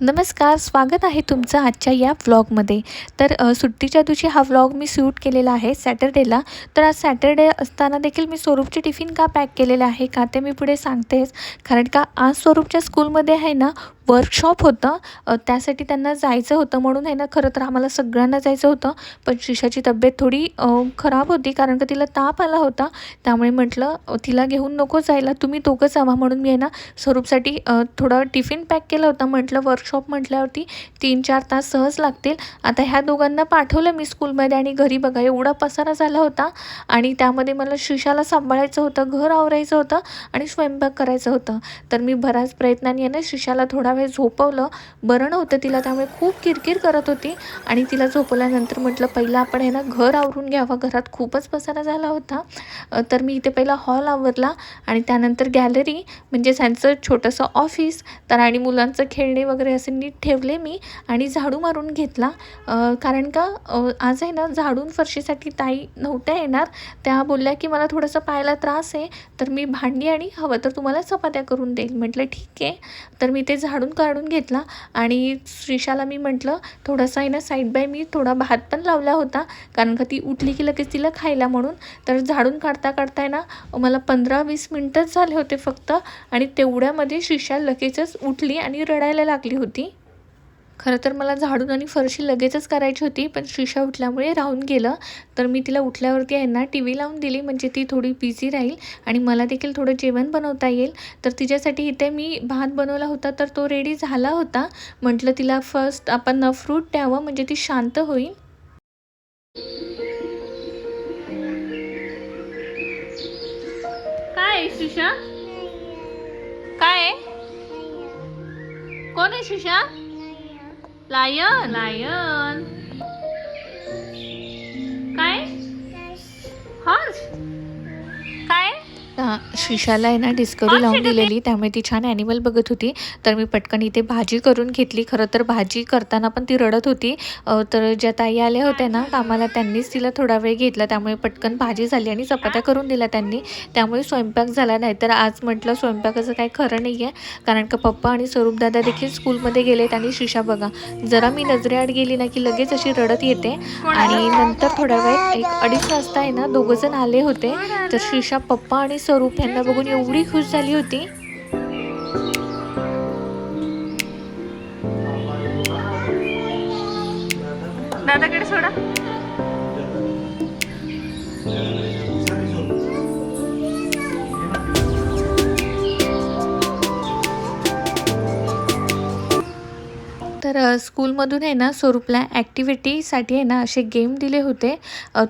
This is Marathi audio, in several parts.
नमस्कार स्वागत आहे तुमचं आजच्या या व्लॉगमध्ये. तर सुट्टीच्या दिवशी हा व्लॉग मी शूट केलेला आहे सॅटर्डेला. तर आज सॅटर्डे असताना देखील मी स्वरूपचे टिफिन का पॅक केलेलं आहे का ते मी पुढे सांगतेच. कारण का आज स्वरूपच्या स्कूलमध्ये आहे ना वर्कशॉप होतं. त्यासाठी त्यांना जायचं होतं म्हणून आहे ना खरं तर आम्हाला सगळ्यांना जायचं होतं. पण शिशाची तब्येत थोडी खराब होती कारण का तिला ताप आला होता. त्यामुळे म्हटलं तिला घेऊन नको जायला. तुम्ही दोघं जावा. म्हणून मी आहे ना स्वरूपसाठी थोडं टिफिन पॅक केला होता. म्हटलं वर्कशॉप म्हटल्यावरती तीन चार तास सहज लागतील. आता ह्या दोघांना पाठवलं मी स्कूलमध्ये आणि घरी बघा एवढा पसारा झाला होता. आणि त्यामध्ये मला शिशाला सांभाळायचं होतं घर आवरायचं होतं आणि स्वयंपाक करायचं होतं. तर मी बऱ्याच प्रयत्नांनी आहे ना शिशाला थोडा वेळ झोपवलं. बरं नव्हतं तिला त्यामुळे खूप किरकिर करत होती. आणि तिला झोपवल्यानंतर म्हटलं पहिलं आपण आहे ना घर आवरून घ्यावं. घरात खूपच पसारा झाला होता. तर मी इथे पहिला हॉल आवरला आणि त्यानंतर गॅलरी म्हणजे त्यांचं छोटंसं ऑफिस तर आणि मुलांचं खेळणे वगैरे असे नीट ठेवले मी आणि झाडू मारून घेतला. कारण का आज आहे ना झाडून फरशीसाठी ताई नव्हत्या येणार. त्या बोलल्या की मला थोडंसं पायाला त्रास आहे. तर मी भांडी आणि हवं तर तुम्हाला चपात्या करून देईल. म्हटलं ठीक आहे. तर मी ते झाडून काढून घेतला आणि श्रीशाला मी म्हटलं थोडंसं आहे ना साईड बाय मी थोडा भात पण लावला होता कारण का ती उठली की लगेच तिला खायला म्हणून. तर झाडून काढता काढता आहे ना मला पंधरा वीस मिनटंच झाले होते फक्त आणि तेवढ्यामध्ये श्रीशा लगेचच उठली आणि रडायला लागली होती. खरं तर मला झाडून आणि फरशी लगेचच करायची होती पण शिशा उठल्यामुळे राहून गेलं. तर मी तिला उठल्यावरती आहे ना टी व्ही लावून दिली म्हणजे ती थोडी बिझी राहील आणि मला देखील थोडं जेवण बनवता येईल. तर तिच्यासाठी इथे मी भात बनवला होता तर तो रेडी झाला होता. म्हटलं तिला फर्स्ट आपण फ्रूट द्यावं म्हणजे ती शांत होईल. काय शिशा काय आहे? कोण आहे शिशा लायन लायन काय हॉर्स काय शिशाला आहे ना डिस्कवरी लावून दिलेली. त्यामुळे ती छान ॲनिमल बघत होती. तर मी पटकन इथे भाजी करून घेतली. खरं तर भाजी करताना पण ती रडत होती. तर ज्या ताई आल्या होत्या ना कामाला त्यांनीच तिला थोडा वेळ घेतला. त्यामुळे पटकन भाजी झाली आणि चपात्या करून दिल्या त्यांनी. त्यामुळे स्वयंपाक झाला नाही. तर आज म्हटलं स्वयंपाकाचं काही खरं नाही आहे कारण का पप्पा आणि स्वरूपदादा देखील स्कूलमध्ये गेलेत आणि शिशा बघा. जरा मी नजरेआड गेली ना की लगेच अशी रडत येते. आणि नंतर थोड्या वेळात एक अडीच वाजता आहे ना दोघं जण आले होते. तर शिशा पप्पा आणि स्वरूप यांना बघून एवढी खुश झाली होती. दादाकडे सोडा. तर स्कूलमधून आहे ना स्वरूपला ॲक्टिव्हिटीसाठी आहे ना असे गेम दिले होते.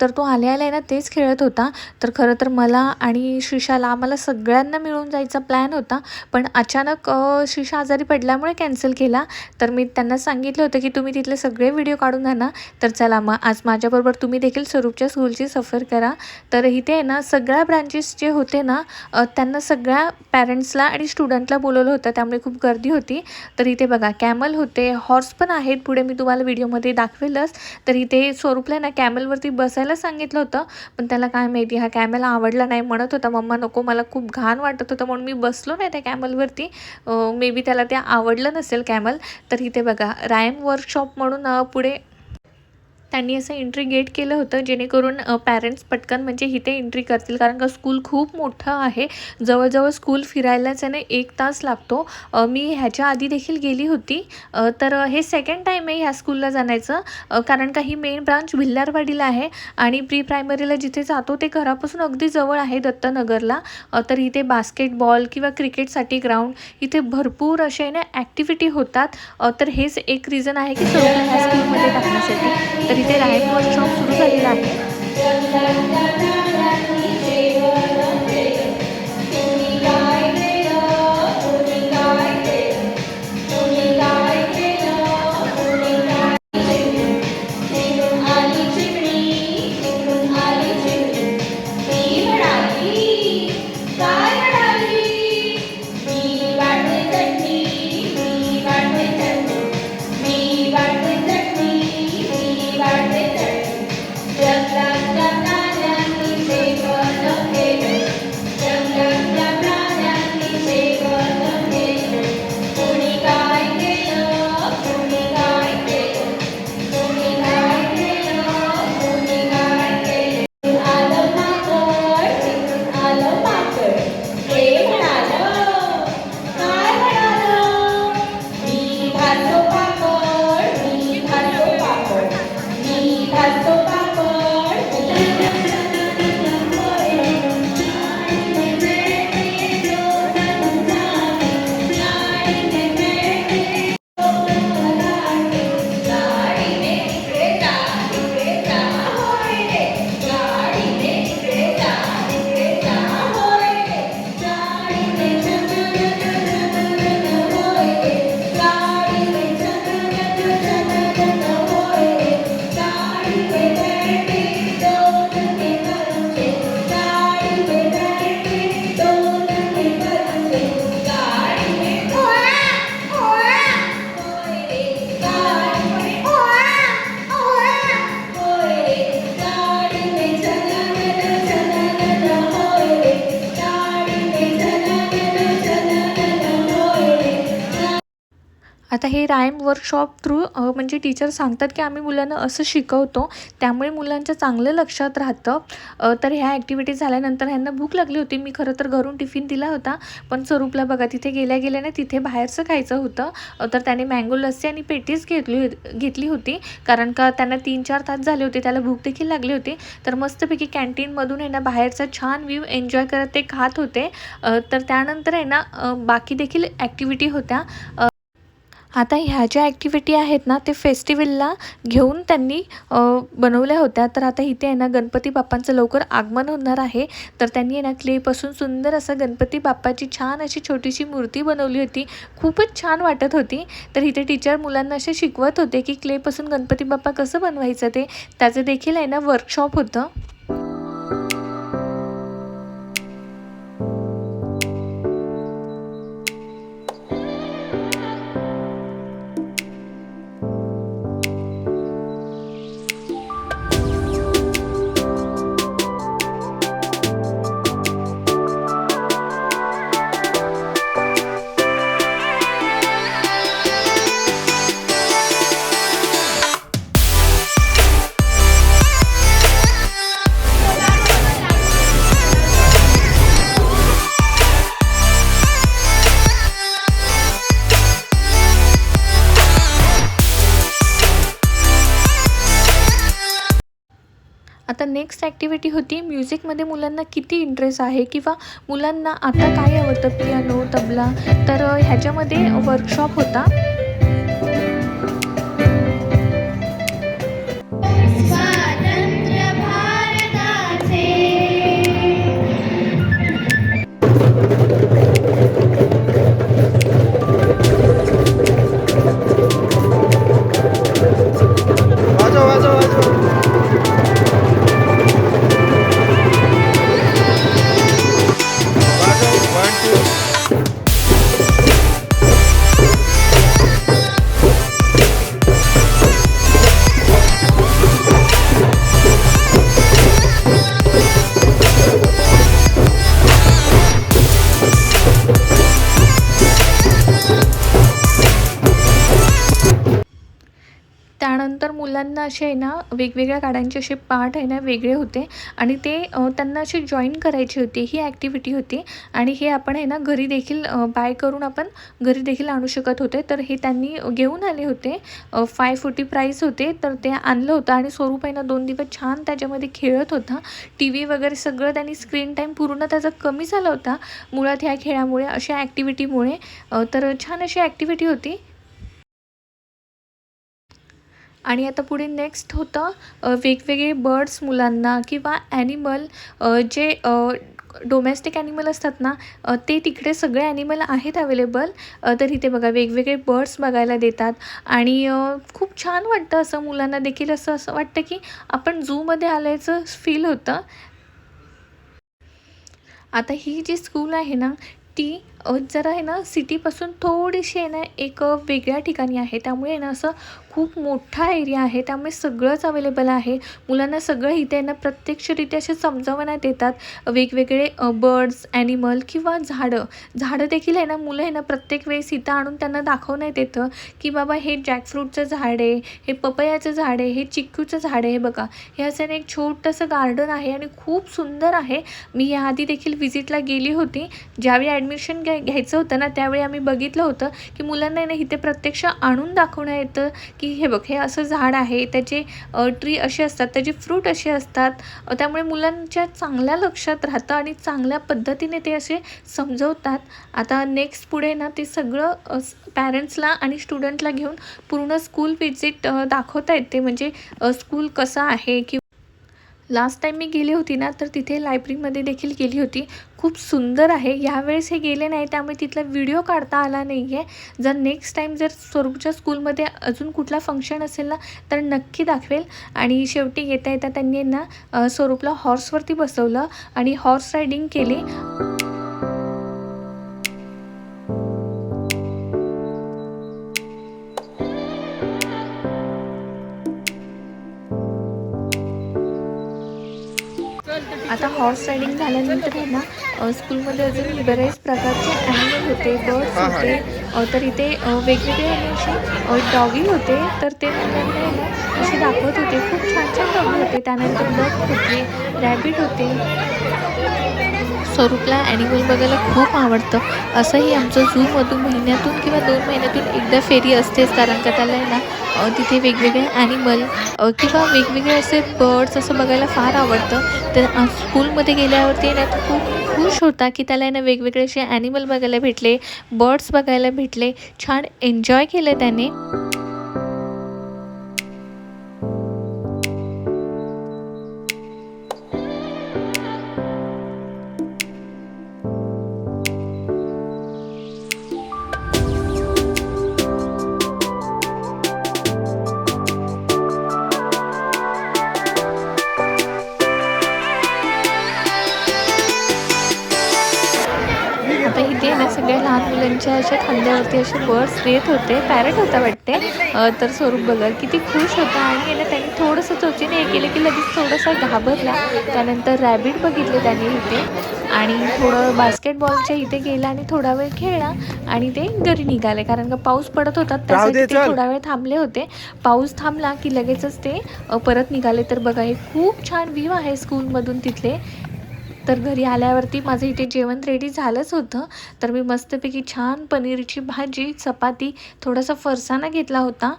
तर तो आल्या आल्या आहे ना तेच खेळत होता. तर खरं तर मला आणि शिशाला आम्हाला सगळ्यांना मिळून जायचा प्लॅन होता. पण अचानक अ, शिशा आजारी पडल्यामुळे कॅन्सल केला. तर मी त्यांना सांगितलं होतं की तुम्ही तिथले सगळे व्हिडिओ काढून आणा. तर चला मग आज माझ्याबरोबर तुम्ही देखील स्वरूपच्या स्कूलची सफर करा. तर इथे आहे ना सगळ्या ब्रांचेस जे होते ना त्यांना सगळ्या पॅरेंट्सला आणि स्टुडंटला बोलवलं होतं. त्यामुळे खूप गर्दी होती. तर इथे बघा कॅमल होते हॉर्स पण आहेत. पुढे मी तुम्हाला व्हिडिओमध्ये दाखवेलच. तर इथे स्वरूपला ना कॅमेलवरती बसायला सांगितलं होतं. पण त्याला काय माहिती हा कॅमेल आवडला नाही म्हणत होता. मम्मा नको मला खूप घाण वाटत होतं. म्हणून मी बसलो नाही त्या कॅमलवरती मे बी त्याला ते आवडलं नसेल कॅमल तर इथे बघा रायम वर्कशॉप म्हणून पुढे त्यांनी असं एंट्री गेट केलं होतं जेणेकरून पॅरेंट्स पटकन म्हणजे इथे एंट्री करतील. कारण का स्कूल खूप मोठं आहे. जवळजवळ स्कूल फिरायलाच आहे ना एक तास लागतो. मी ह्याच्या आधी देखील गेली होती. तर हे सेकंड टाईम आहे ह्या स्कूलला जाण्याचं. कारण का ही मेन ब्रांच भिल्लारवाडीला आहे आणि प्री प्रायमरीला जिथे जातो ते घरापासून अगदी जवळ आहे दत्तनगरला. तर इथे बास्केटबॉल किंवा क्रिकेटसाठी ग्राउंड इथे भरपूर असे ना ॲक्टिव्हिटी होतात. तर हेच एक रिझन आहे की स्वरूपला ह्या स्कूलमध्ये टाकण्यासाठी. तर इथे रायम वर्कशॉप सुरू झालेला आहे मी आता हे रायम वर्कशॉप थ्रू म्हणजे टीचर सांगतात की आम्ही मुलांना असं शिकवतो त्यामुळे मुलांच्या चांगलं लक्षात राहतं. तर ह्या ॲक्टिव्हिटी झाल्यानंतर ह्यांना भूक लागली होती. मी खरं तर घरून टिफिन दिला होता पण स्वरूपला बघा तिथे गेल्या गेल्याने तिथे बाहेरचं खायचं होतं. तर त्याने मँगो लस्सी आणि पेटीस घेतली घेतली होती कारण का त्यांना तीन चार तास झाले होते त्याला भूक देखील लागली होती. तर मस्तपैकी कॅन्टीनमधून आहे ना बाहेरचा छान व्ह्यू एन्जॉय करत ते खात होते. तर त्यानंतर आहे ना बाकी देखील ॲक्टिव्हिटी होत्या. आता ह्या ज्या ॲक्टिव्हिटी आहेत ना ते फेस्टिवलला घेऊन त्यांनी बनवल्या होत्या. तर आता इथे आहे ना गणपती बाप्पांचं लवकर आगमन होणार आहे. तर त्यांनी आहे ना क्लेपासून सुंदर असं गणपती बाप्पाची छान अशी छोटीशी मूर्ती बनवली होती. खूपच छान वाटत होती. तर इथे टीचर मुलांना असे शिकवत होते की क्लेपासून गणपती बाप्पा कसं बनवायचं ते. त्याचं देखील आहे ना वर्कशॉप होतं. नेक्स्ट ॲक्टिव्हिटी होती. म्युझिकमध्ये मुलांना किती इंटरेस्ट आहे? किंवा मुलांना आता काय आवडतं? पियानो तबला. तर ह्याच्यामध्ये वर्कशॉप होता. असे आहे ना वेगवेगळ्या गाड्यांचे असे पार्ट आहे ना वेगळे होते. आणि ते त्यांना असे जॉईन करायची होती ही ॲक्टिव्हिटी होती. आणि हे आपण आहे ना घरी देखील बाय करून आपण घरी देखील आणू शकत होते. तर हे त्यांनी घेऊन आले होते. फाय फोर्टी प्राईस होते. तर ते आणलं होतं. आणि स्वरूप आहे ना दोन दिवस छान त्याच्यामध्ये खेळत होता. टी व्ही वगैरे सगळं त्यांनी स्क्रीन टाईम पूर्ण त्याचा कमी झाला होता. मुळात ह्या खेळामुळे अशा ॲक्टिव्हिटीमुळे तर छान अशी ॲक्टिव्हिटी होती. आणि आता पुढे नेक्स्ट होतं वेगवेगळे बर्ड्स मुलांना किंवा ॲनिमल जे डोमेस्टिक ॲनिमल असतात ना ते तिकडे सगळे ॲनिमल आहेत अवेलेबल तर इथे बघा वेगवेगळे बर्ड्स बघायला देतात. आणि खूप छान वाटतं असं मुलांना देखील असं असं वाटतं की आपण झूमध्ये आल्याचं फील होतं. आता ही जी स्कूल आहे ना ती जरा आहे ना सिटीपासून थोडीशी आहे ना एक वेगळ्या ठिकाणी आहे. त्यामुळे आहे ना असं खूप मोठा एरिया आहे. त्यामुळे सगळंच अवेलेबल आहे. मुलांना सगळं इथे आहे ना प्रत्यक्षरित्या असे समजावण्यात येतात वेगवेगळे बर्ड्स ॲनिमल किंवा झाडं. झाडं देखील आहे ना मुलं आहे ना प्रत्येक वेळेस इथं आणून त्यांना दाखवण्यात येतं की बाबा हे जॅकफ्रूटचं झाड आहे हे पपयाचं झाड आहे हे चिक्कूचं झाड आहे हे बघा. हे असं ना एक छोटंसं गार्डन आहे आणि खूप सुंदर आहे. मी याआधी देखील व्हिजिटला गेली होती. ज्यावेळी ॲडमिशन घ्या घ्याय घ्यायचं होतं ना त्यावेळी आम्ही बघितलं होतं की मुलांना आहे ना इथे प्रत्यक्ष आणून दाखवण्यात येतं की हे बघ हे असं झाड आहे त्याचे ट्री असे असतात त्याचे फ्रूट असे असतात. त्यामुळे मुलांच्या चांगल्या लक्षात राहतं आणि चांगल्या पद्धतीने ते असे समजवतात. आता नेक्स्ट पुढे ना ते सगळं पॅरेंट्सला आणि स्टुडंटला घेऊन पूर्ण स्कूल व्हिजिट दाखवता येते. म्हणजे स्कूल कसं आहे की लास्ट टाईम मी गेली होती ना तर तिथे लायब्ररीमध्ये देखील गेली होती. खूप सुंदर आहे. यावेळेस हे गेले नाही त्यामुळे तिथला व्हिडिओ काढता आला नाही आहे जर नेक्स्ट टाईम जर स्वरूपच्या स्कूलमध्ये अजून कुठला फंक्शन असेल ना तर नक्की दाखवेल. आणि शेवटी येता येता त्यांनी ना स्वरूपला हॉर्सवरती बसवलं आणि हॉर्स रायडिंग केली. हॉर्स रायडिंग झाल्यानंतर आहे ना स्कूलमध्ये अजून बरेच प्रकारचे ॲनिमल होते बर्ड्स. होते तर इथे वेगवेगळे आणि असे डॉगी होते तर ते मुलांना आहे ना असे दाखवत होते. खूप छान छान डॉगी होते. त्यानंतर डक होते रॅबिट होते. स्वरूपला ॲनिमल बघायला खूप आवडतं. असंही आमचं झूमधून महिन्यातून किंवा दोन महिन्यातून एकदा फेरी असतेच कारण का त्याला आहे ना तिथे वेगवेगळे ॲनिमल किंवा वेगवेगळे असे बर्ड्स असं बघायला फार आवडतं. तर स्कूलमध्ये गेल्यावरती ना तो खूप खुश होता की त्याला ना वेगवेगळे असे ॲनिमल बघायला भेटले बर्ड्स बघायला भेटले. छान एन्जॉय केलं त्याने. आहे ना सगळ्या लहान मुलांच्या अशा खांद्यावरती असे बर्ड्स येत होते पॅरट होता वाटते. तर स्वरूप बघा किती खुश होता. आणि ना त्यांनी थोडंसं चोचीने हे केलं की लगेच थोडासा घाबरला. त्यानंतर रॅबिट बघितले त्यांनी इथे. आणि थोडं बास्केटबॉलच्या इथे गेला आणि थोडा वेळ खेळला आणि ते घरी निघाले. कारण का पाऊस पडत होता त्यासाठी ते. थोडा वेळ थांबले होते. पाऊस थांबला की लगेचच ते परत निघाले. तर बघा हे खूप छान व्ह्यू आहे स्कूलमधून तिथले. तर घरी आल्यावरती माझं इथे जेवण रेडी झालंच होतं. तर मी मस्तपैकी छान पनीरची भाजी चपाती थोडासा फरसाणा घेतला होता.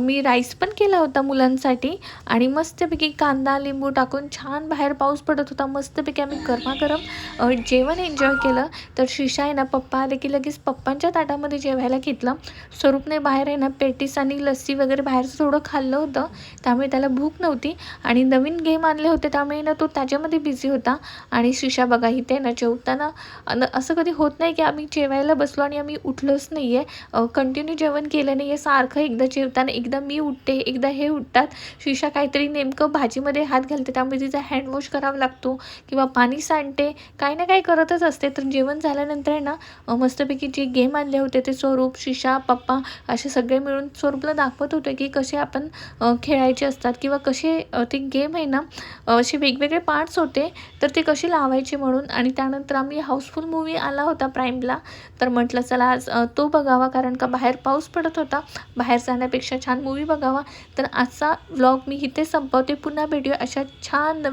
मी राईस पण केला होता मुलांसाठी. आणि मस्तपैकी कांदा लिंबू टाकून छान बाहेर पाऊस पडत होता. मस्तपैकी आम्ही गरमागरम जेवण एन्जॉय केलं. तर शिशा आहे ना पप्पा आले की लगेच पप्पांच्या ताटामध्ये जेवायला घेतलं. स्वरूपने बाहेर आहे ना पेटीस आणि लस्सी वगैरे बाहेरचं थोडं खाल्लं होतं. त्यामुळे त्याला भूक नव्हती. आणि नवीन गेम आणले होते त्यामुळे ना तो त्याच्यामध्ये बिझी होता. आणि शिशा बघा इथे ना जेवताना असं कधी होत नाही की आम्ही जेवायला बसलो आणि आम्ही उठलोच नाही आहे कंटिन्यू जेवण केलं नाही आहे सारखं एकदा जेवताना एकदा मी उठते एकदा हे उठतात. शिशा काहीतरी नेमकं भाजीमध्ये हात घालते. त्यामुळे तिचा हँडवॉश करावा लागतो किंवा पाणी सांडते. काही ना काही करतच असते. तर जेवण झाल्यानंतर आहे ना मस्तपैकी जे गेम आणले होते ते स्वरूप शिशा पप्पा असे सगळे मिळून स्वरूपला दाखवत होते की कसे आपण खेळायचे असतात किंवा कसे ते गेम आहे ना असे वेगवेगळे पार्ट्स होते. तर ते कसे लावायची म्हणून आणि त्यानंतर आम्ही हाऊसफुल मूवी आला होता प्राईमला. तर म्हटलं चला आज तो बघावा कारण का बाहेर पाऊस पडत होता. बाहेर जाण्यापेक्षा छान मूवी बघावा. तर आजचा व्लॉग मी इथे संपवते. पुन्हा भेटूया अशा छान